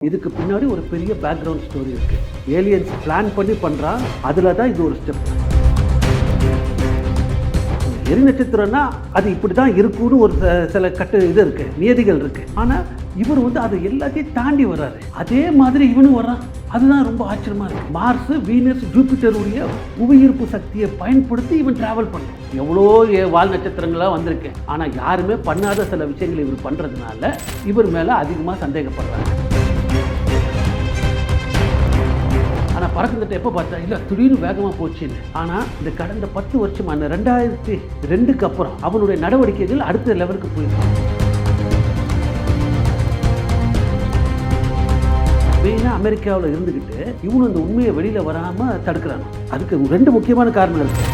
இதுக்கு பின்னாடி ஒரு பெரிய பேக்ரவுண்ட் ஸ்டோரி இருக்கு. ஏலியன்ஸ் பிளான் பண்ணி பண்றான் அதுல தான் இது ஒரு ஸ்டெப் எரி நட்சத்திரம்னா அது இப்படி தான் இருக்கும்னு ஒரு ச- சில கட்டு இது இருக்கு நியதிகள் இருக்கு. ஆனா இவர் வந்து அதை எல்லாத்தையும் தாண்டி வர்றாரு. அதே மாதிரி இவனும் வர்றான். அதுதான் ரொம்ப ஆச்சரியமா இருக்கு. மார்ஸ் வீனஸ் ஜூபிட்டருடைய புவியீர்ப்பு சக்தியை பயன்படுத்தி இவன் டிராவல் பண்ணான். எவ்வளோ ஏ- வால் நட்சத்திரங்களாக வந்திருக்கு. ஆனால் யாருமே பண்ணாத சில விஷயங்களை இவர் பண்ணுறதுனால இவர் மேலே அதிகமாக சந்தேகப்படுறாங்க நான் பறக்குந்திட்ட எப்போ பார்த்தா இல்லை திடீர்னு வேகமாக போச்சுன்னு. ஆனால் இந்த கடந்த பத்து வருஷம் அந்த ரெண்டாயிரத்தி ரெண்டுக்கு அப்புறம் அவனுடைய நடவடிக்கைகள் அடுத்த லெவலுக்கு போயிருக்கான் மெயினாக அமெரிக்காவில் இருந்துக்கிட்டு இவனு அந்த உண்மையை வெளியில் வராமல் தடுக்கிறான். அதுக்கு ரெண்டு முக்கியமான காரணம் இருக்கு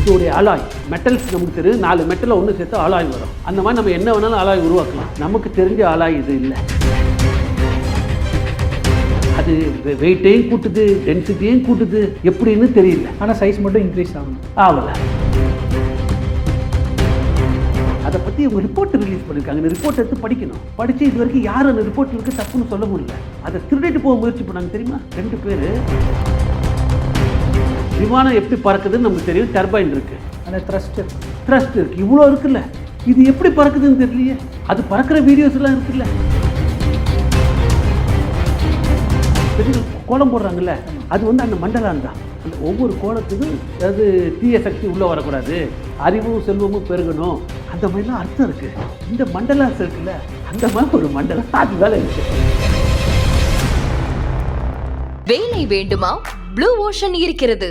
இதோடைய அலாய் மெட்டல்ஸ் நமக்கு தெரியும். நாலு மெட்டலை ஒன்று சேர்த்து அலாய் வரும். அந்த மாதிரி நம்ம என்ன வேணாலும் அலாய் உருவாக்கலாம். நமக்கு தெரிஞ்ச அலாய் இது இல்லை. அது வெயிட்டையும் கூட்டுது டென்சிட்டியும் கூட்டுது. எப்படின்னு தெரியல. ஆனால் சைஸ் மட்டும் இன்க்ரீஸ் ஆகும். ஆகல. அதை பற்றி இவங்க ரிப்போர்ட் ரிலீஸ் பண்ணியிருக்காங்க இந்த ரிப்போர்ட் எடுத்து படிக்கணும். படித்து இது வரைக்கும் யாரும் அந்த ரிப்போர்ட் இருக்கு தப்புன்னு சொல்ல முடியல. அதை திருடிட்டு போக முயற்சி பண்ணாங்க தெரியுமா? ரெண்டு பேர். விமானம் எப்படி பறக்குதுன்னு நமக்கு தெரியும். டர்பைன் இருக்கு. அந்த த்ரஸ்ட் த்ரஸ்ட் இருக்கு. இவ்வளோ இருக்குல்ல. இது எப்படி பறக்குதுன்னு தெரியலையே. அது பறக்கிற வீடியோஸ் எல்லாம் இருக்குல்ல. பெரிய கோலம் போடுறாங்கல்ல அது வந்து அந்த மண்டலம் தான். அந்த ஒவ்வொரு கோலத்துக்கும் அதாவது தீய சக்தி உள்ளே வரக்கூடாது. அறிவும் செல்வமும் பெருகணும். அந்த மாதிரிலாம் அர்த்தம் இருக்குது இந்த மண்டலாஸ் இருக்குல்ல அந்த மாதிரி ஒரு மண்டலம் அது வேலை இருக்கு. வேலை வேண்டுமா? ப்ளூ ஓஷன் இருக்கிறது.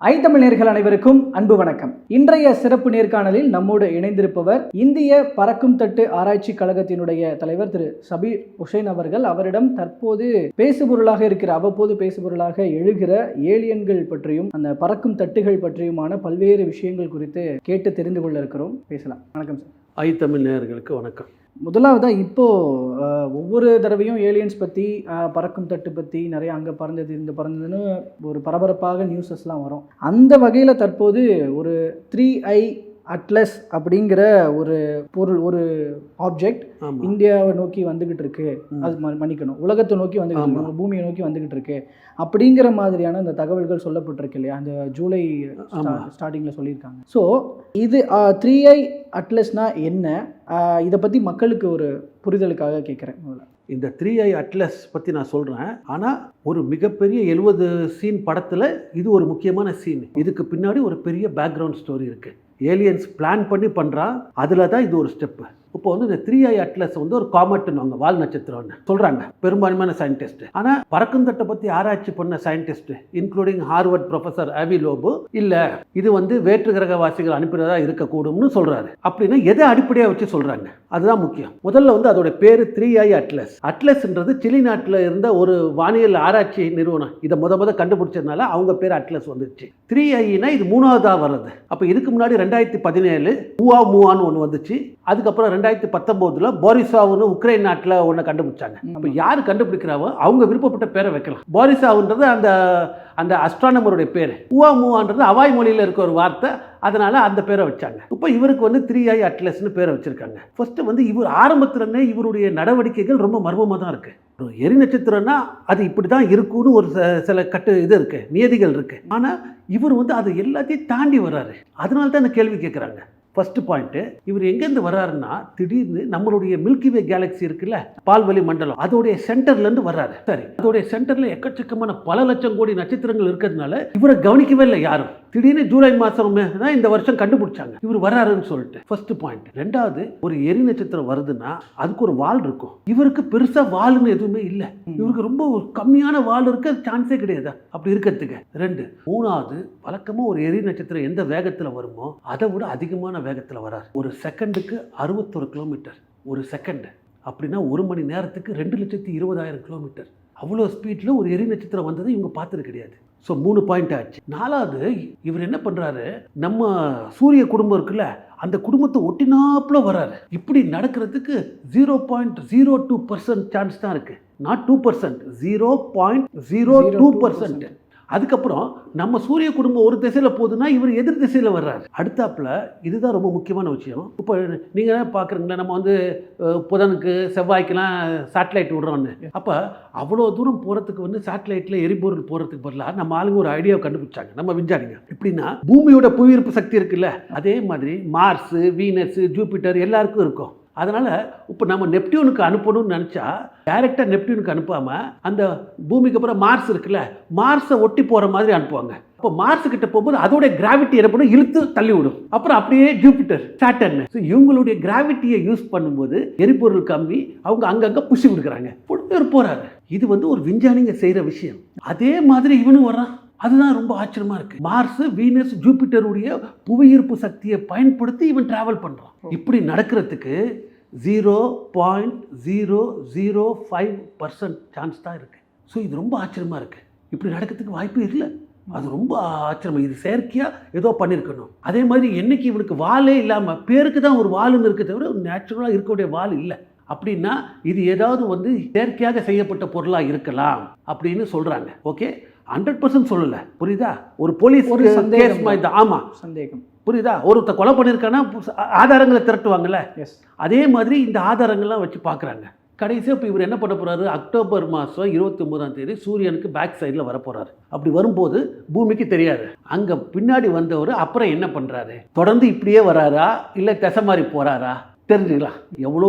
ஐத்தமிழ் அனைவருக்கும் அன்பு வணக்கம். இன்றைய சிறப்பு நேர்காணலில் நம்மோடு இணைந்திருப்பவர் இந்திய பறக்கும் தட்டு ஆராய்ச்சி கழகத்தினுடைய தலைவர் திரு சபீர் உஷைன் அவர்கள். அவரிடம் தற்போது பேசுபொருளாக இருக்கிற அவ்வப்போது பேசுபொருளாக எழுகிற ஏலியன்கள் பற்றியும் அந்த பறக்கும் தட்டுகள் பற்றியுமான பல்வேறு விஷயங்கள் குறித்து கேட்டு தெரிந்து கொள்ள இருக்கிறோம். பேசலாம். வணக்கம் சார். ஐ தமிழ் நேயர்களுக்கு வணக்கம். முதலாவதாக இப்போது ஒவ்வொரு தடவையும் ஏலியன்ஸ் பற்றி பறக்கும் தட்டு பற்றி நிறைய அங்கே பறந்தது இந்த பறந்ததுன்னு ஒரு பரபரப்பாக நியூஸஸ்லாம் வரும். அந்த வகையில் தற்போது ஒரு த்ரீ ஐ அட்லஸ் அப்படிங்கிற ஒரு பொருள் ஒரு ஆப்ஜெக்ட் இந்தியாவை நோக்கி வந்துகிட்டு இருக்கு. அது மன்னிக்கணும். உலகத்தை நோக்கி வந்துகிட்டு. இருக்கு. பூமியை நோக்கி வந்துகிட்டு இருக்கு. அப்படிங்கிற மாதிரியான அந்த தகவல்கள் சொல்லப்பட்டிருக்கு இல்லையா? அந்த ஜூலை. ஸ்டார்டிங்கில் சொல்லியிருக்காங்க. ஸோ இது த்ரீ ஐ அட்லஸ்னா என்ன? இதை பற்றி மக்களுக்கு ஒரு புரிதலுக்காக கேட்குறேன் முதல்ல. இந்த த்ரீ ஐ அட்லஸ் பற்றி நான் சொல்கிறேன் ஆனால் ஒரு மிகப்பெரிய எழுபது சீன் படத்தில் இது ஒரு முக்கியமான சீன் இதுக்கு பின்னாடி ஒரு பெரிய பேக்ரவுண்ட் ஸ்டோரி இருக்குது ஏலியன்ஸ் பிளான் பண்ணி பண்ணுறான் அதில் தான் இது ஒரு ஸ்டெப்பு இப்போ வந்து இந்த த்ரீ ஐ அட்லஸ் வந்து ஒரு காமெட்னுவாங்க வால் நட்சத்திரம்னு சொல்கிறாங்க பெரும்பான்மையான சயின்டிஸ்ட் ஆனால் பறக்குந்தட்டை பற்றி ஆராய்ச்சி பண்ண scientist including Harvard professor Avi Loeb இல்லை இது வந்து வேற்று கிரகவாசிகள் அனுப்பினதாக இருக்கக்கூடும்னு சொல்கிறாரு அப்படின்னா எதை அடிப்படையாக வச்சு சொல்கிறாங்க அதுதான் முக்கியம். முதல்ல வந்து அதோட பேர் த்ரீ ஐ அட்லஸ் அட்லஸ்ன்றது சிலி நாட்டில் இருந்த ஒரு வானியல் ஆராய்ச்சி நிறுவனம். இதை முத முத கண்டுபிடிச்சதுனால அவங்க பேர் அட்லஸ் வந்துச்சு த்ரீ ஐனா இது மூணாவதாக வர்றது. அப்போ இதுக்கு முன்னாடி ரெண்டாயிரத்தி பதினேழு மூவா மூவான்னு ஒன்று வந்துச்சு. அதுக்கப்புறம் ரெண்டாயிரத்தி பத்தொம்போதில் போரிசாவுன்னு உக்ரைன் நாட்டில் ஒன்று கண்டுபிடிச்சாங்க. அப்போ யார் கண்டுபிடிக்கிறாவோ அவங்க விருப்பப்பட்ட பேரை வைக்கலாம். போரிசாவுன்றது அந்த அந்த அஸ்ட்ரானமருடைய பேர். உவா மூவான்றது அவாய் மொழியில் இருக்க ஒரு வார்த்தை. அதனால அந்த பேரை வச்சாங்க. இப்போ இவருக்கு வந்து த்ரீ ஐ அட்லஸ்னு பேரை வச்சிருக்காங்க. ஃபர்ஸ்ட் வந்து இவர் ஆரம்பத்துலனே இவருடைய நடவடிக்கைகள் ரொம்ப மர்மமாக தான் இருக்கு. ஒரு எரி நட்சத்திரம்னா அது இப்படி தான் இருக்கும்னு ஒரு சில கட்டு இது இருக்கு நியதிகள் இருக்கு. ஆனால் இவர் வந்து அதை எல்லாத்தையும் தாண்டி வர்றாரு. அதனால தான் இந்த கேள்வி கேட்குறாங்க ஃபர்ஸ்ட் பாயிண்ட்டு இவர் எங்கேருந்து வர்றாருன்னா திடீர்னு நம்மளுடைய மில்கிவே கேலக்சி கேலக்ஸி இருக்குல்ல பால்வெளி மண்டலம் அதோடைய சென்டர்லேருந்து வர்றாரு. சரி அதோடைய சென்டரில் எக்கச்சக்கமான பல லட்சம் கோடி நட்சத்திரங்கள் இருக்கிறதுனால இவரை கவனிக்கவே இல்லை யாரும். திடீர்னு ஜூலை மாதம் தான் இந்த வருஷம் கண்டுபிடிச்சாங்க. இவர் வராருன்னு சொல்லிட்டு. ஃபர்ஸ்ட் பாயிண்ட் ரெண்டாவது ஒரு எரி நட்சத்திரம் வருதுன்னா அதுக்கு ஒரு வால் இருக்கும். இவருக்கு பெருசாக வால்னு எதுவுமே இல்லை. இவருக்கு ரொம்ப ஒரு கம்மியான வால் இருக்க சான்ஸே கிடையாது. அப்படி இருக்கிறதுக்கு. ரெண்டு மூணாவது வழக்கமாக ஒரு எரி நட்சத்திரம் எந்த வேகத்தில் வருமோ அதை விட அதிகமான வேகத்தில் வராரு. ஒரு செகண்டுக்கு அறுபத்தொரு கிலோமீட்டர் ஒரு செகண்ட் அப்படின்னா ஒரு மணி நேரத்துக்கு ரெண்டு லட்சத்தி இருபதாயிரம் கிலோமீட்டர் அவ்வளோ ஸ்பீடில் ஒரு எரி நட்சத்திரம் வந்ததை இவங்க பார்த்தது கிடையாது. ஸோ மூணு பாயிண்ட் ஆச்சு. நாலாவது இவர் என்ன பண்ணுறாரு நம்ம சூரிய குடும்பம் இருக்குல்ல அந்த குடும்பத்தை ஒட்டினாப்புல வராரு இப்படி நடக்கிறதுக்கு zero point zero two percent chance தான் இருக்குது not two percent zero point zero two percent அதுக்கப்புறம் நம்ம சூரிய குடும்பம் ஒரு திசையில் போகுதுன்னா இவர் எதிர் திசையில் வர்றாரு. அடுத்தாப்புல இதுதான் ரொம்ப முக்கியமான விஷயம். இப்போ நீங்கள் பார்க்குறீங்களா நம்ம வந்து புதனுக்கு செவ்வாய்க்கெல்லாம் சேட்டலைட் விடுறோன்னு அப்போ அவ்வளோ தூரம் போகிறதுக்கு வந்து சேட்டலைட்டில் எரிபொருள் போகிறதுக்கு பதிலாக நம்ம ஆளுங்க ஒரு ஐடியாவை கண்டுபிடிச்சாங்க நம்ம விஞ்ஞானிங்க. எப்படின்னா பூமியோட புவியீர்ப்பு சக்தி இருக்குல்ல அதே மாதிரி மார்ஸு வீனஸு ஜூபிட்டர் எல்லாருக்கும் இருக்கும். அதனால் இப்போ நம்ம நெப்டியூனுக்கு அனுப்பணும்னு நினச்சா டைரெக்டாக நெப்டியூனுக்கு அனுப்பாமல் அந்த பூமிக்கு அப்புறம் மார்ஸ் இருக்குல்ல மார்ஸை ஒட்டி போகிற மாதிரி அனுப்புவாங்க. அப்போ மார்ஸ் கிட்ட போகும்போது அதோட கிராவிட்டி என்ன இழுத்து தள்ளி விடும். அப்புறம் அப்படியே ஜூபிட்டர் சாட்டர்னு. ஸோ இவங்களுடைய கிராவிட்டியை யூஸ் பண்ணும்போது எரிபொருள் கம்மி அவங்க அங்கங்கே புஷி கொடுக்குறாங்க. இவர் போகிறாரு இது வந்து ஒரு விஞ்ஞானிங்க செய்கிற விஷயம். அதே மாதிரி இவனும் வர்றான். அதுதான் ரொம்ப ஆச்சரியமா இருக்கு. மார்ஸ் வீனஸ் ஜூபிட்டருடைய புவியீர்ப்பு சக்தியை பயன்படுத்தி இவன் டிராவல் பண்றான். இப்படி நடக்கிறதுக்கு zero point zero zero five percent chance தான் இருக்கு. ஸோ இது ரொம்ப ஆச்சரியமா இருக்கு. இப்படி நடக்கிறதுக்கு வாய்ப்பு இல்லை. அது ரொம்ப ஆச்சரியமா. இது செயற்கையா ஏதோ பண்ணியிருக்கணும் அதே மாதிரி என்னைக்கு இவனுக்கு வாலே இல்லாமல் பேருக்கு தான் ஒரு வாலுன்னு இருக்க தவிர நேச்சுரலாக இருக்கக்கூடிய வால் இல்லை. அப்படின்னா இது ஏதாவது வந்து செயற்கையாக செய்யப்பட்ட பொருளாக இருக்கலாம் அப்படின்னு சொல்கிறாங்க ஓகே ஹண்ட்ரட் பர்சன்ட் சொல்லலை. புரியுதா? ஒரு போலீஸ் ஒரு சந்தேகம். மாதிரி ஆமாம் சந்தேகம். புரியுதா? ஒருத்த கொலை பண்ணியிருக்கானா ஆதாரங்களை திரட்டுவாங்கல்ல? எஸ் அதே மாதிரி இந்த ஆதாரங்கள்லாம் வச்சு பார்க்குறாங்க. கடைசியாக இப்போ இவர் என்ன பண்ண போறாரு? அக்டோபர் மாதம் இருபத்தி ஒன்பதாம் தேதி சூரியனுக்கு பேக் சைடில் வரப்போறாரு அப்படி வரும்போது பூமிக்கு தெரியாது. அங்கே பின்னாடி வந்தவர் அப்புறம் என்ன பண்ணுறாரு தொடர்ந்து இப்படியே வராரா? இல்லை திசை மாறி போகிறாரா தெரிஞ்சுக்கலாம் எவ்வளோ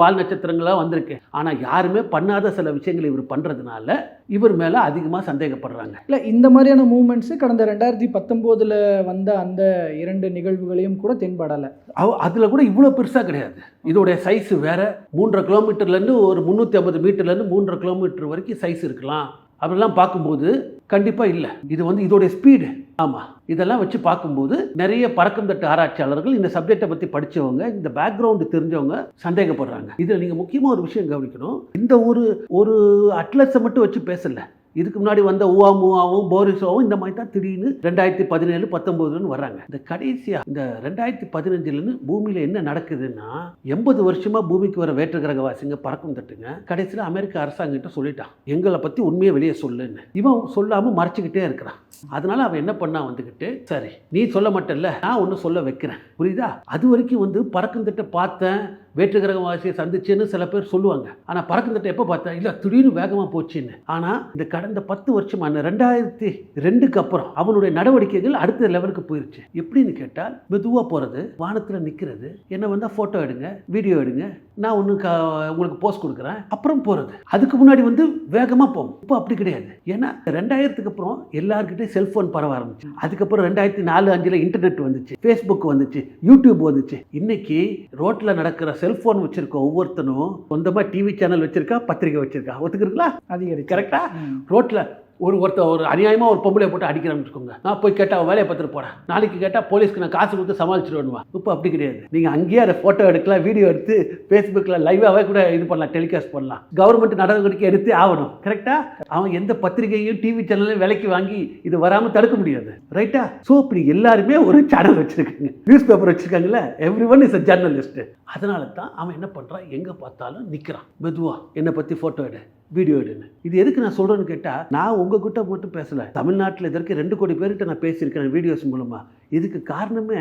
வால் நட்சத்திரங்களாக வந்திருக்கு. ஆனால் யாருமே பண்ணாத சில விஷயங்களை இவர் பண்ணுறதுனால இவர் மேலே அதிகமாக சந்தேகப்படுறாங்க. இல்லை இந்த மாதிரியான மூமெண்ட்ஸு கடந்த ரெண்டாயிரத்தி பத்தொம்போதில் வந்த அந்த இரண்டு நிகழ்வுகளையும் கூட தென்படலை. அவ அதில் கூட இவ்வளோ பெருசாக கிடையாது. இதோடைய சைஸ் வேற. மூன்றரை கிலோமீட்டர்லேருந்து ஒரு முந்நூற்றி ஐம்பது மீட்டர்லேருந்து மூன்றரை கிலோமீட்டர் வரைக்கும் சைஸ் இருக்கலாம். அப்படிலாம் பார்க்கும்போது கண்டிப்பாக இல்லை. இது வந்து இதோடைய ஸ்பீடு ஆமாம் இதெல்லாம் வச்சு பார்க்கும்போது நிறைய பறக்கும் தட்டு ஆராய்ச்சியாளர்கள் இந்த சப்ஜெக்டை பற்றி படித்தவங்க இந்த பேக்ரவுண்டு தெரிஞ்சவங்க சந்தேகப்படுறாங்க. இதில் நீங்கள் முக்கியமாக ஒரு விஷயம் கவனிக்கணும். இந்த ஒரு ஒரு அட்லஸை மட்டும் வச்சு பேசலை. இதுக்கு முன்னாடி வந்த ஊவா மூவாவும் போரிசோவும் இந்த மாதிரி தான் திடீர்னு ரெண்டாயிரத்தி பதினேழு பத்தொம்போதுன்னு வர்றாங்க. இந்த கடைசியா இந்த ரெண்டாயிரத்தி பதினஞ்சுலன்னு பூமியில என்ன நடக்குதுன்னா எண்பது வருஷமா பூமிக்கு வர வேற்று கிரகவாசிங்க பறக்கும் தட்டுங்க. கடைசியில் அமெரிக்க அரசாங்கிட்ட சொல்லிட்டான். எங்களை பத்தி உண்மையை வெளியே சொல்லுன்னு. இவன் சொல்லாம மறைச்சிக்கிட்டே இருக்கிறான். அதனால அவன் என்ன பண்ணா வந்துக்கிட்டு சரி நீ சொல்ல மாட்டல்ல நான் ஒன்று சொல்ல வைக்கிறேன். புரியுதா? அது வரைக்கும் வந்து பறக்கும் திட்ட பார்த்தேன். வேற்று கிரகவாசியை சந்திச்சேன்னு சில பேர் சொல்லுவாங்க. ஆனால் பறக்கும் எப்போ பார்த்தா இல்லை திடீர்னு வேகமாக போச்சுன்னு. ஆனால் இந்த கடந்த பத்து வருஷம் வருஷமான ரெண்டாயிரத்தி ரெண்டுக்கு அப்புறம் அவனுடைய நடவடிக்கைகள் அடுத்த லெவலுக்கு போயிருச்சு. எப்படின்னு கேட்டால் மெதுவாக போகிறது வானத்தில் நிற்கிறது என்ன வந்தால் ஃபோட்டோ எடுங்க வீடியோ எடுங்க நான் ஒன்று க உங்களுக்கு போஸ்ட் கொடுக்குறேன் அப்புறம் போகிறது அதுக்கு முன்னாடி வந்து வேகமாக போகும். இப்போ அப்படி கிடையாது. ஏன்னா ரெண்டாயிரத்துக்கு அப்புறம் எல்லாருக்கிட்டையும் செல்ஃபோன் பரவ ஆரம்பிச்சு. அதுக்கப்புறம் ரெண்டாயிரத்தி நாலு அஞ்சில் இன்டர்நெட் வந்துச்சு ஃபேஸ்புக் வந்துச்சு யூடியூப் வந்துச்சு. இன்னைக்கு ரோட்டில் நடக்கிற செல்ஃபோன் வச்சிருக்க ஒவ்வொருத்தனும் சொந்தமாக டிவி சேனல் வச்சிருக்கா பத்திரிக்கை வச்சிருக்கா? ஒத்துக்கிறீங்களா? அதிகரிச்சு கரெக்டா ம். ரோட்டில் ஒரு ஒருத்தர் ஒரு அநியாயமாக ஒரு பொம்பளை போட்டு அடிக்கிறான்னு வச்சுக்கோங்க. நான் போய் கேட்டால் அவன் வேலையை பார்த்துட்டு போகிறேன் நாளைக்கு கேட்டால் போலீஸ்க்கு நான் காசு கொடுத்து சமாளிச்சிடுவேன்வா இப்போ அப்படி கிடையாது. நீங்கள் அங்கேயே அதை ஃபோட்டோ எடுக்கலாம் வீடியோ எடுத்து ஃபேஸ்புக்கில் லைவாகவே கூட இது பண்ணலாம் டெலிகாஸ்ட் பண்ணலாம். கவர்மெண்ட் நடவடிக்கை எடுத்து ஆகணும். கரெக்டாக அவன் எந்த பத்திரிகையும் டிவி சேனலையும் விலைக்கு வாங்கி இது வராமல் தடுக்க முடியாது. ரைட்டா ஸோ இப்படி எல்லாருமே ஒரு சேனல் வச்சுருக்காங்க. News paper வச்சுருக்காங்கல்ல? Every one is a journalist அதனால தான் அவன் என்ன பண்ணுறான் எங்கே பார்த்தாலும் நிற்கிறான் மெதுவாக என்னை பற்றி ஃபோட்டோ எடு. வீடியோ எடுன்னு இது எதுக்கு நான் சொல்கிறேன்னு கேட்டால் நான் உங்ககிட்ட மட்டும் பேசலை. தமிழ்நாட்டில் இதற்கு ரெண்டு கோடி பேர்கிட்ட நான் பேசியிருக்கேன் வீடியோஸ் மூலமாக இதுக்கு காரணமே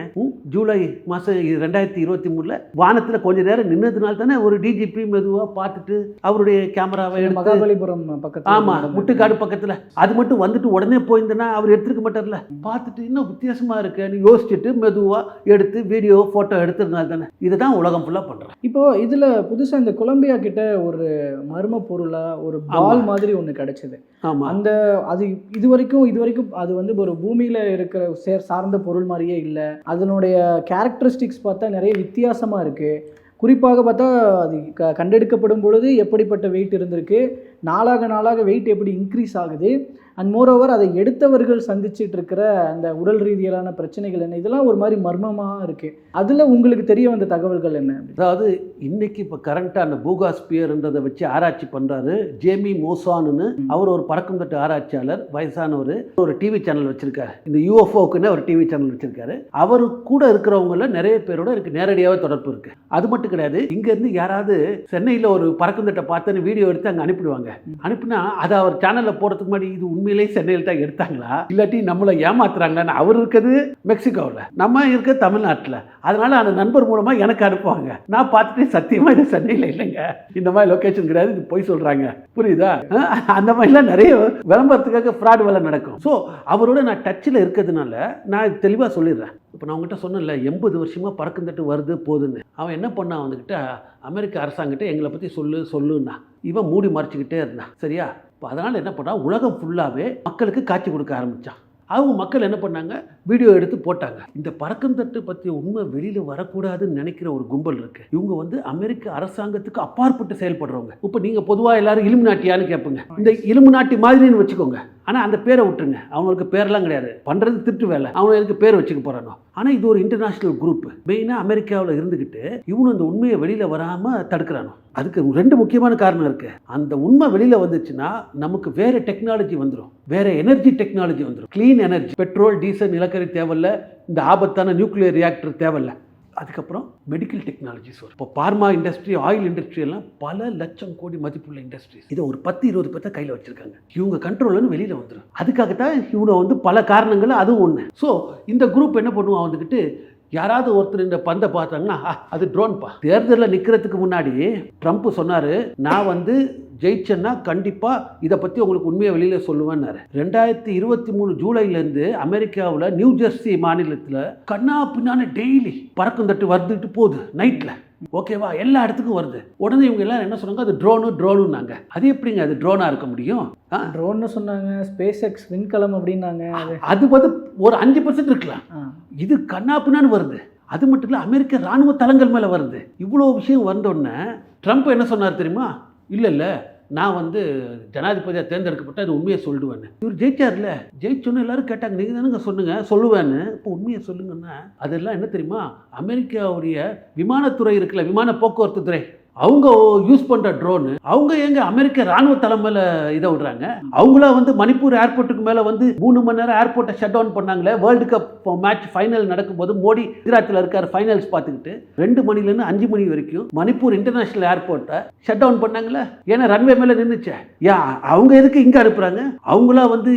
ஜூலை மாதம் ரெண்டாயிரத்தி இருபத்தி மூணில் வானத்தில் கொஞ்ச நேரம் நின்னதுனால தானே ஒரு டிஜிபி மெதுவாக பார்த்துட்டு அவருடைய கேமராவை எடுத்து மகாபலிபுரம் பக்கத்துல ஆமா நடந்த- முட்டுக்காடு பக்கத்துல. அது மட்டும் வந்துட்டு உடனே போயிருந்தேன்னா அவர் எடுத்துருக்க மாட்டார்ல. பார்த்துட்டு இன்னும் வித்தியாசமா இருக்குன்னு யோசிச்சுட்டு மெதுவா எடுத்து வீடியோ போட்டோ எடுத்ததுனால தானே. இதுதான் உலகம் ஃபுல்லா பண்றேன் இப்போ இதுல புதுசா இந்த கொலம்பியா கிட்ட ஒரு மர்ம பொருளா ஒரு பால் மாதிரி ஒண்ணு கிடைச்சது. ஆமா. அந்த அது இது வரைக்கும் இது வரைக்கும் அது வந்து ஒரு பூமியில இருக்கிற சேர் சார்ந்த பொருள் மாதிரியே இல்லை. அதனுடைய கேரக்டரிஸ்டிக்ஸ் பார்த்தா நிறைய வித்தியாசமாக இருக்குது குறிப்பாக பார்த்தா அது க கண்டெடுக்கப்படும் பொழுது எப்படிப்பட்ட வெயிட் இருந்திருக்கு? நாளாக நாளாக வெயிட் எப்படி இன்க்ரீஸ் ஆகுது? அண்ட் மோரோவர் அதை எடுத்தவர்கள் சந்திச்சிட்டு இருக்கிற அந்த உடல் ரீதியிலான பிரச்சனைகள் என்ன? இதெல்லாம் ஒரு மாதிரி மர்மமாக இருக்குது அதில் உங்களுக்கு தெரிய வந்த தகவல்கள் என்ன? அதாவது இன்னைக்கு இப்போ கரண்ட்டாக அந்த பூகாஸ்பியர்ன்றதை வச்சு ஆராய்ச்சி பண்ணுறாரு ஜேமி மோசான்னு அவர் ஒரு பறக்கும் தட்டு ஆராய்ச்சியாளர் வயசானவர். ஒரு டிவி சேனல் வச்சிருக்காரு. இந்த யூஎஃப்ஓக்குன்னு ஒரு டிவி சேனல் வச்சிருக்காரு. அவர் கூட இருக்கிறவங்கள நிறைய பேரோட எனக்கு நேரடியாகவே தொடர்பு இருக்கு. அது மட்டும் கிடையாது இங்கேருந்து யாராவது சென்னையில் ஒரு பறக்கும் தட்டை பார்த்துன்னு வீடியோ எடுத்து அங்கே அனுப்பிடுவாங்க. அனுப்புனா அதை அவர் சேனலில் போகிறதுக்கு முன்னாடி இது உண்மையிலே சென்னையில் தான் எடுத்தாங்களா? இல்லாட்டி நம்மளை ஏமாத்துறாங்களான்னு அவர் இருக்கிறது மெக்சிகோவில் நம்ம இருக்க தமிழ்நாட்டில். அதனால் அந்த நண்பர் மூலமாக எனக்கு அனுப்புவாங்க. நான் பார்த்துட்டு சத்தியமாக இது சென்னையில் இல்லைங்க. இந்த மாதிரி லொக்கேஷன் கிடையாது இது போய் சொல்கிறாங்க புரியுதா? அந்த மாதிரிலாம் நிறைய விளம்பரத்துக்காக ஃப்ராட் வேலை நடக்கும். ஸோ அவரோட நான் டச்சில் இருக்கிறதுனால நான் தெளிவாக சொல்லிடுறேன். இப்போ நான் உங்ககிட்ட சொன்னேன்ல எண்பது வருஷமாக பறக்கும் தட்டு வருது போதுன்னு. அவன் என்ன பண்ணான் அவன்கிட்ட? அமெரிக்க அரசாங்கிட்ட எங்களை பற்றி சொல்லு சொல்லுன்னா. இவன் மூடி மறைச்சிக்கிட்டே இருந்தான். சரியா? இப்போ அதனால் என்ன பண்ணான் உலகம் ஃபுல்லாகவே மக்களுக்கு காட்சி கொடுக்க ஆரம்பித்தான் அவங்க மக்கள் என்ன பண்ணாங்க? வீடியோ எடுத்து போட்டாங்க. இந்த பறக்கும் தட்டு பற்றிய உண்மை வெளியில் வரக்கூடாதுன்னு நினைக்கிற ஒரு கும்பல் இருக்குது இவங்க வந்து அமெரிக்க அரசாங்கத்துக்கு அப்பாற்பட்டு செயல்படுறவங்க. இப்போ நீங்கள் பொதுவாக எல்லாரும் இலும்பு நாட்டியான்னு கேட்பீங்க. இந்த இலும்பு நாட்டி மாதிரின்னு வச்சுக்கோங்க. ஆனால் அந்த பேரை விட்டுருங்க. அவங்களுக்கு பேரெல்லாம் கிடையாது. பண்ணுறது திட்டு வேலை. அவங்களுக்கு எனக்கு பேர் வச்சுக்க போகிறானோ ஆனால் இது ஒரு இன்டர்நேஷ்னல் குரூப் மெயினாக அமெரிக்காவில் இருந்துக்கிட்டு இவனும் அந்த உண்மையை வெளியில் வராமல் தடுக்கிறானோ? அதுக்கு ரெண்டு முக்கியமான காரணம் இருக்குது அந்த உண்மை வெளியில் வந்துச்சுன்னா நமக்கு வேறு டெக்னாலஜி வந்துடும் வேற எனர்ஜி டெக்னாலஜி வந்துடும் க்ளீன் எனர்ஜி பெட்ரோல் டீசல் நிலக்கரி தேவையில்ல. இந்த ஆபத்தான நியூக்ளியர் ரியாக்டர் தேவையில்லை. அதுக்கப்புறம் மெடிக்கல் டெக்னாலஜிஸ் வரும். இப்போ பார்மா இண்டஸ்ட்ரி ஆயில் இண்டஸ்ட்ரி எல்லாம் பல லட்சம் கோடி மதிப்புள்ள இண்டஸ்ட்ரீஸ் இதை ஒரு பத்து இருபது பேர்த்த கையில் வச்சிருக்காங்க. இவங்க கண்ட்ரோல்னு வெளியில் வந்துடும் அதுக்காகத்தான் இவனை வந்து பல காரணங்கள் அதுவும் ஒன்று ஸோ இந்த குரூப் என்ன பண்ணுவான் வந்துக்கிட்டு யாராவது ஒருத்தர் இந்த பந்தை பார்த்தாங்கன்னா அது ட்ரோன்ப்பா தேர்தலில் நிற்கிறதுக்கு முன்னாடி ட்ரம்ப் சொன்னார் நான் வந்து ஜெயிச்சேன்னா கண்டிப்பாக இதை பற்றி உங்களுக்கு உண்மையை வெளியில் சொல்லுவேன்னாரு. ரெண்டாயிரத்தி இருபத்தி மூணு ஜூலைலேருந்து அமெரிக்காவில் நியூ ஜெர்சி மாநிலத்தில் கண்ணா பின்னான்னு டெய்லி பறக்கும் தட்டு வந்துட்டு போகுது நைட்டில் ஓகேவா? எல்லா இடத்துக்கும் வருது. உடனே இவங்க எல்லாரும் என்ன சொன்னாங்க? அது ட்ரோனு ட்ரோனுன்னாங்க அது எப்படிங்க? அது ட்ரோனாக இருக்க முடியும்? ட்ரோன்னு சொன்னாங்க. ஸ்பேஸ் எக்ஸ் விண்கலம் அப்படின்னாங்க. அது வந்து ஒரு அஞ்சு பர்சன்ட் இருக்கலாம். இது கண்ணாப்பின்னான்னு வருது. அது மட்டும் இல்லை அமெரிக்க ராணுவ தளங்கள் மேலே வருது. இவ்வளோ விஷயம் வந்தோடனே ட்ரம்ப் என்ன சொன்னார் தெரியுமா? இல்லை இல்லை. நான் வந்து ஜனாதிபதியாக தேர்ந்தெடுக்கப்பட்ட அது உண்மையை சொல்லிடுவேன்னு இவர் ஜெயிச்சார்ல ஜெயிச்சோன்னு எல்லாரும் கேட்டாங்க. நீங்கள் தானுங்க சொன்னுங்க சொல்லுவேன்னு. இப்போ உண்மையை சொல்லுங்கன்னா அதெல்லாம் என்ன தெரியுமா? அமெரிக்காவுடைய விமானத்துறை இருக்குல்ல விமான போக்குவரத்து துறை அவங்க யூஸ் பண்ணுற ட்ரோனு அவங்க எங்க அமெரிக்க ராணுவ தலைமையில் மேலே இதை விடுறாங்க. அவங்களா வந்து மணிப்பூர் ஏர்போர்ட்டுக்கு மேலே வந்து மூணு மணி நேரம் ஏர்போர்ட்டை ஷட் டவுன் பண்ணாங்களே வேர்ல்டு கப் மேட்ச் ஃபைனல் நடக்கும்போது மோடி குஜராத்தில் இருக்கார் ஃபைனல்ஸ் பார்த்துக்கிட்டு. ரெண்டு மணிலேருந்து அஞ்சு மணி வரைக்கும் மணிப்பூர் இன்டர்நேஷனல் ஏர்போர்ட்டை ஷட் டவுன் பண்ணாங்களே? ஏன்னா ரன்வே மேலே நின்றுச்சே ஏன் அவங்க எதுக்கு இங்கே அனுப்புகிறாங்க அவங்களா வந்து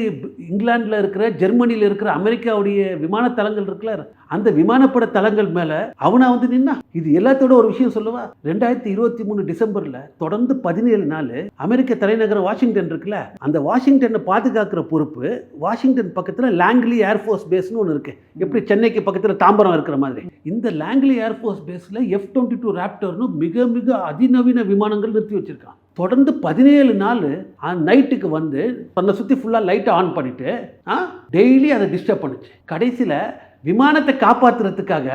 இங்கிலாந்தில் இருக்கிற ஜெர்மனியில் இருக்கிற அமெரிக்காவுடைய விமான தளங்கள் இருக்குல்ல அந்த விமானப்பட தளங்கள் மேலே அவனா வந்து நின்னா? இது எல்லாத்தோட ஒரு விஷயம் சொல்லுவா? ரெண்டாயிரத்தி இருபது இருபத்தி மூணு டிசம்பர்ல தொடர்ந்து பதினேழு நாள் அமெரிக்க தலைநகரம் வாஷிங்டன் இருக்குல்ல அந்த வாஷிங்டனை பாதுகாக்கிற பொறுப்பு வாஷிங்டன் பக்கத்தில் லாங்லி ஏர்ஃபோர்ஸ் பேஸ்னு ஒன்று இருக்கு. எப்படி சென்னைக்கு பக்கத்தில் தாம்பரம் இருக்கிற மாதிரி. இந்த லாங்லி ஏர்ஃபோர்ஸ் பேஸில் எஃப் டுவெண்ட்டி டூ ராப்டர்னு மிக மிக அதிநவீன விமானங்கள் நிறுத்தி வச்சிருக்கான். தொடர்ந்து பதினேழு நாள் நைட்டுக்கு வந்து தன்னை சுற்றி ஃபுல்லாக லைட்டை ஆன் பண்ணிட்டு டெய்லி அதை டிஸ்டர்ப் பண்ணுச்சு. கடைசியில் விமானத்தை காப்பாற்றுறதுக்காக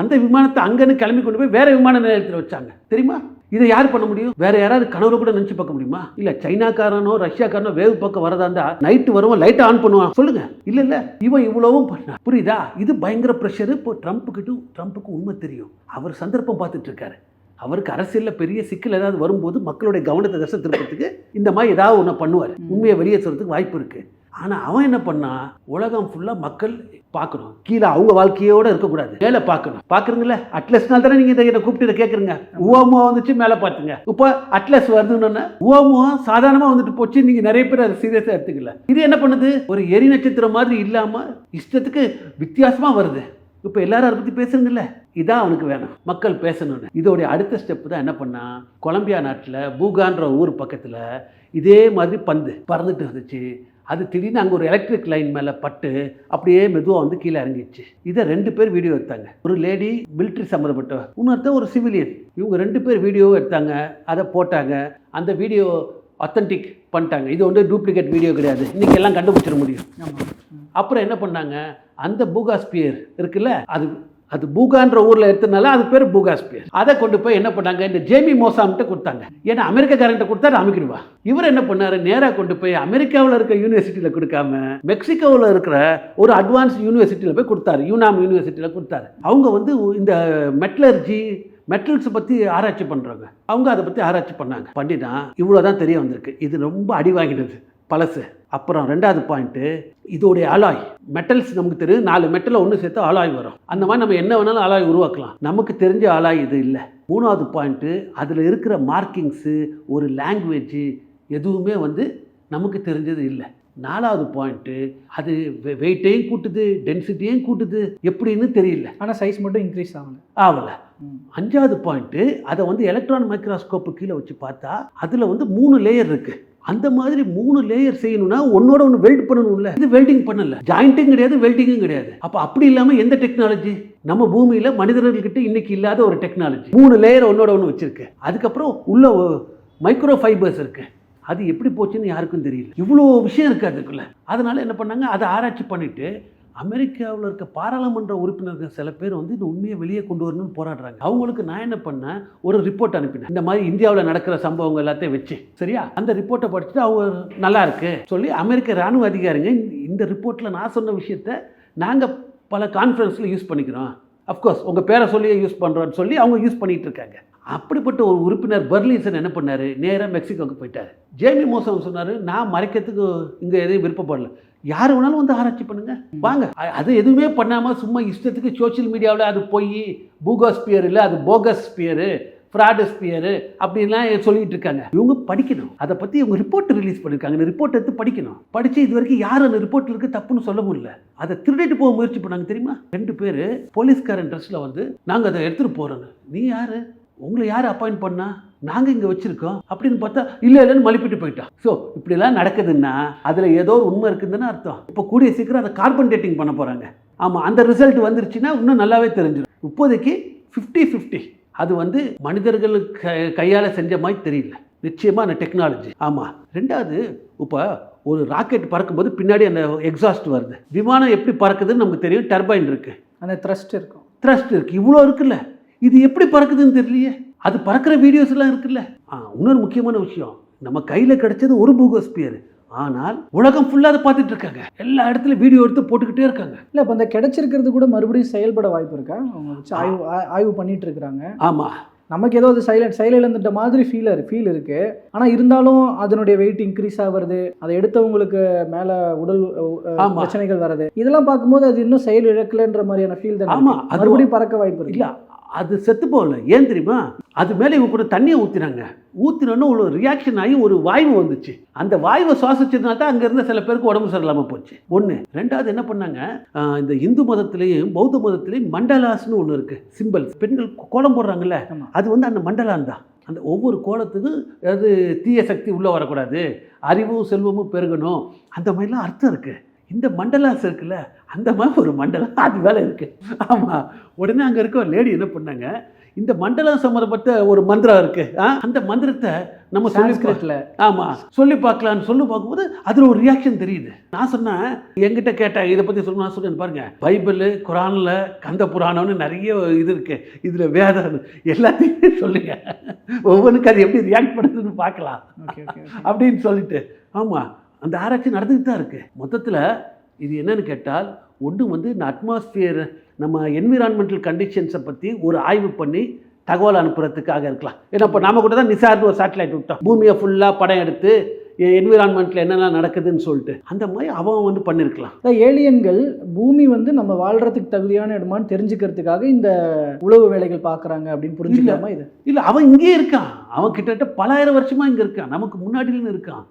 அந்த விமானத்தை அங்கேன்னு கிளம்பி கொண்டு போய் வேற விமான நிலையத்தில் வச்சாங்க. தெரியுமா? இதை யார் பண்ண முடியும்? வேற யாராவது கனவுல கூட நினச்சி பார்க்க முடியுமா? இல்ல சைனாக்காரனோ ரஷ்யாக்காரனோ வேவு பக்கம் வரதா? இருந்தா நைட்டு வருவான் லைட்டை ஆன் பண்ணுவான். சொல்லுங்க. இல்ல இல்ல. இவன் இவ்வளவும் பண்ணா. புரியுதா? இது பயங்கர ப்ரெஷர் இப்போ ட்ரம்ப் கிட்ட ட்ரம்ப்புக்கு உண்மை தெரியும். அவர் சந்தர்ப்பம் பார்த்துட்டு இருக்காரு. அவருக்கு அரசியலில் பெரிய சிக்கல் ஏதாவது வரும்போது மக்களுடைய கவனத்தை திசை திருப்பத்துக்கு இந்த மாதிரி ஏதாவது ஒன்று பண்ணுவார். உண்மையை வெளியே சொல்றதுக்கு வாய்ப்பு இருக்கு. ஆனால் அவன் என்ன பண்ணான் உலகம் ஃபுல்லாக மக்கள் பார்க்கணும். கீழே அவங்க வாழ்க்கையோட இருக்கக்கூடாது. மேலே பார்க்கணும். பார்க்குறீங்களே? அட்லஸ்னால தானே நீங்கள் இதை என்னை கூப்பிட்டு கேட்குறீங்க? உவாமுவா வந்துச்சு மேலே பார்த்துங்க. இப்போ அட்லஸ் வருதுன்னு உவாமுவா சாதாரணமாக வந்துட்டு போச்சு நீங்கள் நிறைய பேர் அதை சீரியஸாக எடுத்துக்கல. இது என்ன பண்ணுது? ஒரு எரி நட்சத்திரம் மாதிரி இல்லாமல் இஷ்டத்துக்கு வித்தியாசமாக வருது. இப்போ எல்லாரும் அதை பற்றி பேசுறீங்கல்ல? இதான் அவனுக்கு வேணும். மக்கள் பேசணும்னு. இதோடைய அடுத்த ஸ்டெப் தான் என்ன பண்ணா கொலம்பியா நாட்டில் பூகான்ற ஊர் பக்கத்தில் இதே மாதிரி பந்து பறந்துட்டு இருந்துச்சு. அது திடீர்னு அங்கே ஒரு எலக்ட்ரிக் லைன் மேலே பட்டு அப்படியே மெதுவாக வந்து கீழே இறங்கிடுச்சு. இதை ரெண்டு பேர் வீடியோ எடுத்தாங்க. ஒரு லேடி மிலிட்ரி சம்மந்தப்பட்ட இன்னொருத்தர் ஒரு சிவிலியன் இவங்க ரெண்டு பேர் வீடியோ எடுத்தாங்க அதை போட்டாங்க. அந்த வீடியோ அத்தன்டிக் பண்ணிட்டாங்க. இது வந்து டூப்ளிகேட் வீடியோ கிடையாது. இன்றைக்கி எல்லாம் கண்டுபிடிச்சிட முடியும். அப்புறம் என்ன பண்ணாங்க? அந்த பூகாஸ்பியர் இருக்குல்ல அது அது பூகான்ற ஊரில் எடுத்தனால அது பேர் பூகாஸ்பியர். அதை கொண்டு போய் என்ன பண்ணாங்க? இந்த ஜேமி மோசாம்கிட்ட கொடுத்தாங்க. ஏன்னா அமெரிக்காரன்ட்ட கொடுத்தா அமைக்கிடுவா. இவர் என்ன பண்ணாரு? நேராக கொண்டு போய் அமெரிக்காவில் இருக்க யூனிவர்சிட்டியில் கொடுக்காம மெக்சிகோவில் இருக்கிற ஒரு அட்வான்ஸ் யூனிவர்சிட்டியில் போய் கொடுத்தாரு. யூனாம் யூனிவர்சிட்டியில் கொடுத்தாரு. அவங்க வந்து இந்த மெட்லர்ஜி மெட்டல்ஸை பற்றி ஆராய்ச்சி பண்ணுறாங்க அவங்க அதை பற்றி ஆராய்ச்சி பண்ணாங்க. பண்ணினா இவ்வளோ தான் தெரிய வந்திருக்கு. இது ரொம்ப அடி வாங்கினது. பழசு. அப்புறம் ரெண்டாவது பாயிண்ட்டு இதோடைய அலாய் மெட்டல்ஸ் நமக்கு தெரியும் நாலு மெட்டலை ஒன்று சேர்த்து அலாய் வரும். அந்த மாதிரி நம்ம என்ன வேணாலும் அலாய் உருவாக்கலாம். நமக்கு தெரிஞ்ச அலாய் இது இல்லை. மூணாவது பாயிண்ட்டு அதில் இருக்கிற மார்க்கிங்ஸு ஒரு லாங்குவேஜ் எதுவுமே வந்து நமக்கு தெரிஞ்சது இல்லை. நாலாவது பாயிண்ட்டு அது வெயிட்டையும் கூட்டுது டென்சிட்டியும் கூட்டுது. எப்படின்னு தெரியல. ஆனால் சைஸ் மட்டும் இன்க்ரீஸ் ஆகல. ஆகலை. அஞ்சாவது பாயிண்ட்டு அதை வந்து எலக்ட்ரான் மைக்ரோஸ்கோப்பு கீழே வச்சு பார்த்தா அதில் வந்து மூணு லேயர் இருக்குது அந்த மாதிரி மூணு லேயர் செய்யணும்னா ஒன்னோட ஒன்று வெல்ட் பண்ணணும்ல. இது வெல்டிங் பண்ணல. ஜாயிண்ட்டும் கிடையாது வெல்டிங்கும் கிடையாது. அப்போ அப்படி இல்லாமல் எந்த டெக்னாலஜி நம்ம பூமியில் மனிதர்கள்கிட்ட இன்னைக்கு இல்லாத ஒரு டெக்னாலஜி மூணு லேயர் ஒன்னோட ஒன்று வச்சிருக்கு. அதுக்கப்புறம் உள்ள மைக்ரோ ஃபைபர்ஸ் இருக்கு. அது எப்படி போச்சுன்னு யாருக்கும் தெரியல. இவ்வளோ விஷயம் இருக்குது அதுக்குள்ள. அதனால என்ன பண்ணாங்க? அதை ஆராய்ச்சி பண்ணிட்டு அமெரிக்காவில் இருக்க பாராளுமன்ற உறுப்பினர்கள் சில பேர் வந்து இந்த உண்மையை வெளியே கொண்டு வரணும்னு போராடுறாங்க. அவங்களுக்கு நான் என்ன பண்ணேன்? ஒரு ரிப்போர்ட் அனுப்பினேன். இந்த மாதிரி இந்தியாவில் நடக்கிற சம்பவங்கள் எல்லாத்தையும் வச்சு. சரியா? அந்த ரிப்போர்ட்டை படிச்சுட்டு அவங்க நல்லா இருக்கு. சொல்லி அமெரிக்க ராணுவ அதிகாரிங்க இந்த- ரிப்போர்ட்டில் நான் சொன்ன விஷயத்த நாங்கள் பல கான்ஃபரன்ஸில் யூஸ் பண்ணிக்கிறோம். அஃப்கோர்ஸ் உங்கள் பேரை சொல்லியே யூஸ் பண்ணுறோன்னு சொல்லி அவங்க யூஸ் பண்ணிகிட்டு இருக்காங்க. அப்படிப்பட்ட ஒரு உறுப்பினர் பர்லீசன் என்ன பண்ணார்? நேராக மெக்சிகோவுக்கு போயிட்டார். ஜேமி மோசம் சொன்னார் நான் மறைக்கிறதுக்கு இங்கே எதையும் விருப்பப்படல. யார் வேணாலும் வந்து ஆராய்ச்சி பண்ணுங்க. வாங்க. அது எதுவுமே பண்ணாமல் சும்மா இஷ்டத்துக்கு சோஷியல் மீடியாவில் அது போய் பூகோஸ்பியர் இல்லை அது போகஸ்பியரு ஃப்ராடஸ்பியரு அப்படின்லாம் சொல்லிட்டு இருக்காங்க. இவங்க படிக்கணும். அதை பற்றி இவங்க ரிப்போர்ட் ரிலீஸ் பண்ணியிருக்காங்க இந்த ரிப்போர்ட் எடுத்து படிக்கணும். படித்து இது வரைக்கும் யார் அந்த ரிப்போர்ட் இருக்கு தப்புன்னு சொல்ல முடியல. அதை திருடிட்டு போக முயற்சி பண்ணாங்க தெரியுமா? ரெண்டு பேர் போலீஸ்காரன் ட்ரெஸ்ஸில் வந்து நாங்கள் அதை எடுத்துகிட்டு போகிறோன்னு நீ யார்? உங்களை யார் அப்பாயிண்ட் பண்ணா? நாங்கள் இங்கே வச்சுருக்கோம். அப்படின்னு பார்த்தா இல்லை இல்லைன்னு மலிப்பிட்டு போயிட்டான் ஸோ இப்படிலாம் நடக்குதுன்னா அதில் ஏதோ ஒரு உண்மை இருக்குதுன்னு அர்த்தம். இப்போ கூடிய சீக்கிரம் அதை கார்பன் டேட்டிங் பண்ண போகிறாங்க ஆமாம் அந்த ரிசல்ட் வந்துருச்சுன்னா இன்னும் நல்லாவே தெரிஞ்சிடும் இப்போதைக்கு ஃபிஃப்டி ஃபிஃப்டி அது வந்து மனிதர்களுக்கு கையால் செஞ்ச மாதிரி தெரியல. நிச்சயமாக அந்த டெக்னாலஜி ஆமாம் ரெண்டாவது இப்போ ஒரு ராக்கெட் பறக்கும்போது பின்னாடி அந்த எக்ஸாஸ்ட் வருது. விமானம் எப்படி பறக்குதுன்னு நமக்கு தெரியும் டர்பைன் இருக்குது அந்த த்ரஸ்ட் இருக்கும். த்ரஸ்ட் இருக்குது இவ்வளோ இருக்குல்ல. இது எப்படி பறக்குதுன்னு தெரியலையே. அது பறக்கிற வீடியோஸ் எல்லாம் இருக்குல்ல. ஆ இன்னொரு முக்கியமான விஷயம். நம்ம கையில் கிடைச்சது ஒரு பூகோஸ்பியர். ஆனால் உலகம் ஃபுல்லாக அதை பார்த்துட்டு இருக்காங்க. எல்லா இடத்துலையும் வீடியோ எடுத்து போட்டுக்கிட்டே இருக்காங்க. இல்லை இப்போ அந்த கிடைச்சிருக்கிறது கூட மறுபடியும் செயல்பட வாய்ப்பு இருக்கா? அவங்க வச்சு ஆய்வு ஆய்வு பண்ணிட்டு இருக்கிறாங்க ஆமாம் நமக்கு ஏதோ அது சைலண்ட் செயல் இழந்துட்ட மாதிரி ஃபீல் ஃபீல் இருக்கு. ஆனால் இருந்தாலும் அதனுடைய வெயிட் இன்க்ரீஸ் ஆகுறது அதை எடுத்தவங்களுக்கு மேலே உடல். பிரச்சனைகள் வர்றது இதெல்லாம் பார்க்கும்போது அது இன்னும் செயல் இழக்கலைன்ற மாதிரியான ஃபீல் தான் மறுபடியும் பறக்க வாய்ப்பு இருக்கு. இல்லை அது செத்து போகல. ஏன் தெரியுமா? அது மேலே இவங்க கூட தண்ணியை ஊற்றினாங்க ஊற்றினோன்னு ஒரு ரியாக்ஷன் ஆகி ஒரு வாய்வு வந்துச்சு. அந்த வாய்வை சுவாசிச்சதுனால தான் அங்கே இருந்த சில பேருக்கு உடம்பு சரியில்லாமல் போச்சு. ஒன்று ரெண்டாவது என்ன பண்ணாங்க? இந்த இந்து மதத்திலையும் பௌத்த மதத்திலையும் மண்டலாஸ்னு ஒன்று இருக்குது சிம்பிள் பெண்கள் கோலம் போடுறாங்கல்ல. அது வந்து அந்த மண்டலான் தான். அந்த ஒவ்வொரு கோலத்துக்கும் அதாவது தீய சக்தி உள்ளே வரக்கூடாது. அறிவும் செல்வமும் பெருகணும். அந்த மாதிரிலாம் அர்த்தம் இருக்குது இந்த மண்டலாஸ் இருக்குல்ல அந்த மாதிரி ஒரு மண்டலம் அது வேலை இருக்குது ஆமாம் உடனே அங்கே இருக்க ஒரு லேடி என்ன பண்ணாங்க? இந்த மண்டலம் சம்மந்தப்பட்ட ஒரு மந்திரம் இருக்கு. அந்த மந்திரத்தை நம்ம சான்ஸ்கிரிட்ல ஆமாம் சொல்லி பார்க்கலான்னு சொல்லி பார்க்கும்போது அதில் ஒரு ரியாக்ஷன் தெரியுது. நான் சொன்னேன் என்கிட்ட கேட்டேன் இதை பற்றி சொல்லணும் நான் சொன்னேன் பாருங்க. பைபிள் குரானில் கந்த புராணம்னு நிறைய இது இருக்கு. இதில் வேதம் எல்லாத்தையுமே சொல்லுங்க. ஒவ்வொன்றுக்கு அது எப்படி ரியாக்ட் பண்ணுதுன்னு பார்க்கலாம். அப்படின்னு சொல்லிட்டு. ஆமாம் அந்த ஆராய்ச்சி நடந்துக்கிட்டு தான் இருக்குது மொத்தத்தில் இது என்னன்னு கேட்டால் ஒன்று வந்து இந்த அட்மாஸ்பியர் நம்ம என்விரான்மெண்டல் கண்டிஷன்ஸை பற்றி ஒரு ஆய்வு பண்ணி தகவல் அனுப்புறதுக்காக இருக்கலாம். ஏன்னா இப்போ நாம கூட தான் நிசார்னு ஒரு சேட்டலைட் விட்டோம். பூமியை ஃபுல்லாக படம் எடுத்து என்விரான்மெண்ட்டில் என்னென்ன நடக்குதுன்னு சொல்லிட்டு. அந்த மாதிரி அவன் வந்து பண்ணியிருக்கலாம் ஏலியன்கள் பூமி வந்து நம்ம வாழ்றதுக்கு தகுதியான இடமான்னு தெரிஞ்சுக்கிறதுக்காக இந்த உழவு வேலைகள் பார்க்குறாங்க அப்படின்னு புரிஞ்சுக்கலாமா இது? இல்லை அவன் இங்கேயே இருக்கான். அவன் கிட்டத்தட்ட பலாயிரம் வருஷமாக இங்கே இருக்கான். நமக்கு முன்னாடியிலும் இருக்கான்.